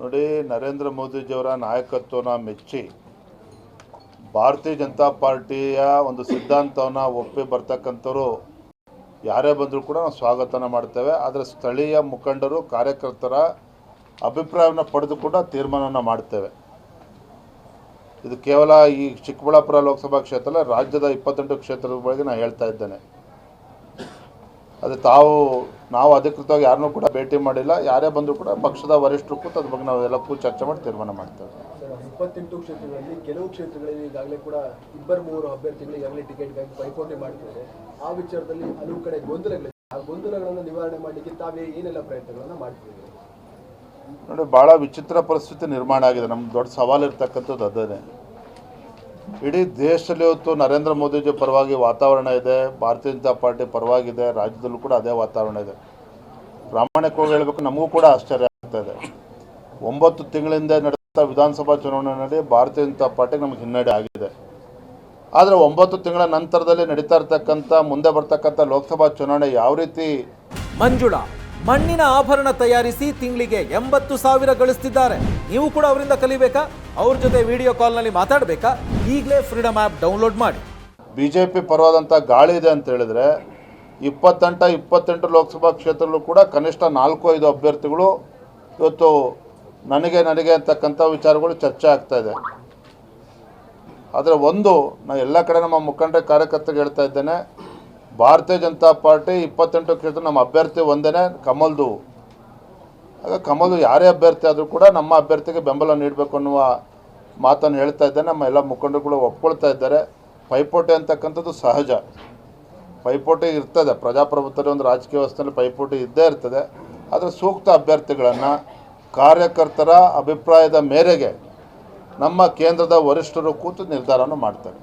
ನೋಡಿ, ನರೇಂದ್ರ ಮೋದಿಜಿಯವರ ನಾಯಕತ್ವನ ಮೆಚ್ಚಿ ಭಾರತೀಯ ಜನತಾ ಪಾರ್ಟಿಯ ಒಂದು ಸಿದ್ಧಾಂತವನ್ನು ಒಪ್ಪಿ ಬರ್ತಕ್ಕಂಥವ್ರು ಯಾರೇ ಬಂದರೂ ಕೂಡ ನಾವು ಸ್ವಾಗತನ ಮಾಡ್ತೇವೆ. ಆದರೆ ಸ್ಥಳೀಯ ಮುಖಂಡರು, ಕಾರ್ಯಕರ್ತರ ಅಭಿಪ್ರಾಯವನ್ನು ಪಡೆದು ಕೂಡ ತೀರ್ಮಾನವನ್ನು ಮಾಡ್ತೇವೆ. ಇದು ಕೇವಲ ಈ ಚಿಕ್ಕಬಳ್ಳಾಪುರ ಲೋಕಸಭಾ ಕ್ಷೇತ್ರ ರಾಜ್ಯದ ಇಪ್ಪತ್ತೆಂಟು ಕ್ಷೇತ್ರದ ಬಗ್ಗೆ ನಾನು ಹೇಳ್ತಾ ಇದ್ದೇನೆ. ಅದು ತಾವು ನಾವು ಅಧಿಕೃತವಾಗಿ ಯಾರನ್ನೂ ಕೂಡ ಭೇಟಿ ಮಾಡಿಲ್ಲ. ಯಾರೇ ಬಂದರೂ ಕೂಡ ಪಕ್ಷದ ವರಿಷ್ಠರು ಕೂತು ಅದ್ರ ಬಗ್ಗೆ ನಾವು ಎಲ್ಲ ಕೂತು ಚರ್ಚೆ ಮಾಡಿ ತೀರ್ಮಾನ ಮಾಡ್ತೇವೆ. ಇಪ್ಪತ್ತೆಂಟು ಕ್ಷೇತ್ರಗಳಲ್ಲಿ ಕೆಲವು ಕ್ಷೇತ್ರಗಳಲ್ಲಿ ಈಗಾಗಲೇ ಕೂಡ ಇಬ್ಬರು ಮೂವರು ಅಭ್ಯರ್ಥಿಗಳು ಈಗಾಗಲೇ ಟಿಕೆಟ್ಗಾಗಿ ಪೈಪೋಟಿ ಮಾಡ್ತಿದ್ದಾರೆ. ಆ ವಿಚಾರದಲ್ಲಿ ಹಲವು ಕಡೆ ಗೊಂದಲಗಳಿದೆ. ಆ ಗೊಂದಲಗಳನ್ನು ನಿವಾರಣೆ ಮಾಡಲಿಕ್ಕೆ ತಾವೇ ಏನೆಲ್ಲ ಪ್ರಯತ್ನಗಳನ್ನು ಮಾಡ್ತೀವಿ ನೋಡಿ ಭಾಳ ವಿಚಿತ್ರ ಪರಿಸ್ಥಿತಿ ನಿರ್ಮಾಣ ಆಗಿದೆ. ನಮ್ಮ ದೊಡ್ಡ ಸವಾಲು ಇರ್ತಕ್ಕಂಥದ್ದು ಅದೇ ಇಡೀ ದೇಶದಲ್ಲಿ ಇವತ್ತು ನರೇಂದ್ರ ಮೋದಿಜಿ ಪರವಾಗಿ ವಾತಾವರಣ ಇದೆ, ಭಾರತೀಯ ಜನತಾ ಪಾರ್ಟಿ ಪರವಾಗಿದೆ, ರಾಜ್ಯದಲ್ಲೂ ಕೂಡ ಅದೇ ವಾತಾವರಣ ಇದೆ. ಪ್ರಾಮಾಣಿಕವಾಗಿ ಹೇಳಬೇಕು, ನಮಗೂ ಕೂಡ ಆಶ್ಚರ್ಯ ಆಗ್ತಾ ಇದೆ. ಒಂಬತ್ತು ತಿಂಗಳಿಂದ ನಡೆದ ವಿಧಾನಸಭಾ ಚುನಾವಣೆಯಲ್ಲಿ ಭಾರತೀಯ ಜನತಾ ಪಾರ್ಟಿಗೆ ನಮಗೆ ಹಿನ್ನಡೆ ಆಗಿದೆ. ಆದರೆ ಒಂಬತ್ತು ತಿಂಗಳ ನಂತರದಲ್ಲಿ ನಡೀತಾ ಇರ್ತಕ್ಕಂಥ, ಮುಂದೆ ಬರ್ತಕ್ಕಂಥ ಲೋಕಸಭಾ ಚುನಾವಣೆ ಯಾವ ರೀತಿ ಮಂಜುಳಾ. ಮಣ್ಣಿನ ಆಭರಣ ತಯಾರಿಸಿ ತಿಂಗಳಿಗೆ ಎಂಬತ್ತು ಸಾವಿರ ಗಳಿಸ್ತಿದ್ದಾರೆ. ನೀವು ಕೂಡ ಅವರಿಂದ ಕಲಿಬೇಕಾ? ಅವ್ರ ಜೊತೆ ವಿಡಿಯೋ ಕಾಲ್ನಲ್ಲಿ ಮಾತಾಡಬೇಕಾ? ಈಗಲೇ ಫ್ರೀಡಮ್ ಆ್ಯಪ್ ಡೌನ್ಲೋಡ್ ಮಾಡಿ. ಬಿ ಜೆ ಪಿ ಪರವಾದಂಥ ಗಾಳಿ ಇದೆ ಅಂತ ಹೇಳಿದ್ರೆ ಇಪ್ಪತ್ತೆಂಟ, ಇಪ್ಪತ್ತೆಂಟು ಲೋಕಸಭಾ ಕ್ಷೇತ್ರದಲ್ಲೂ ಕೂಡ ಕನಿಷ್ಠ ನಾಲ್ಕು, ಐದು ಅಭ್ಯರ್ಥಿಗಳು ಇವತ್ತು ನನಗೆ ನನಗೆ ಅಂತಕ್ಕಂಥ ವಿಚಾರಗಳು ಚರ್ಚೆ ಆಗ್ತಾ ಇದೆ. ಆದರೆ ಒಂದು ನಾನು ಎಲ್ಲ ಕಡೆ ನಮ್ಮ ಮುಖಂಡ ಕಾರ್ಯಕರ್ತರಿಗೆ ಹೇಳ್ತಾ ಇದ್ದೇನೆ ಭಾರತೀಯ ಜನತಾ ಪಾರ್ಟಿ ಇಪ್ಪತ್ತೆಂಟು ಕ್ಷೇತ್ರ ನಮ್ಮ ಅಭ್ಯರ್ಥಿ ಒಂದೇ ಕಮಲ್ದು. ಆಗ ಕಮಲು ಯಾರೇ ಅಭ್ಯರ್ಥಿ ಆದರೂ ಕೂಡ ನಮ್ಮ ಅಭ್ಯರ್ಥಿಗೆ ಬೆಂಬಲ ನೀಡಬೇಕು ಅನ್ನುವ ಮಾತನ್ನು ಹೇಳ್ತಾ ಇದ್ದೇನೆ. ನಮ್ಮ ಎಲ್ಲ ಮುಖಂಡರುಗಳು ಒಪ್ಕೊಳ್ತಾ ಇದ್ದಾರೆ. ಪೈಪೋಟಿ ಅಂತಕ್ಕಂಥದ್ದು ಸಹಜ. ಪೈಪೋಟಿ ಇರ್ತದೆ. ಪ್ರಜಾಪ್ರಭುತ್ವದ ಒಂದು ರಾಜಕೀಯ ವ್ಯವಸ್ಥೆಯಲ್ಲಿ ಪೈಪೋಟಿ ಇದ್ದೇ ಇರ್ತದೆ. ಆದರೆ ಸೂಕ್ತ ಅಭ್ಯರ್ಥಿಗಳನ್ನು, ಕಾರ್ಯಕರ್ತರ ಅಭಿಪ್ರಾಯದ ಮೇರೆಗೆ ನಮ್ಮ ಕೇಂದ್ರದ ವರಿಷ್ಠರು ಕೂತು ನಿರ್ಧಾರವನ್ನು ಮಾಡ್ತಾರೆ.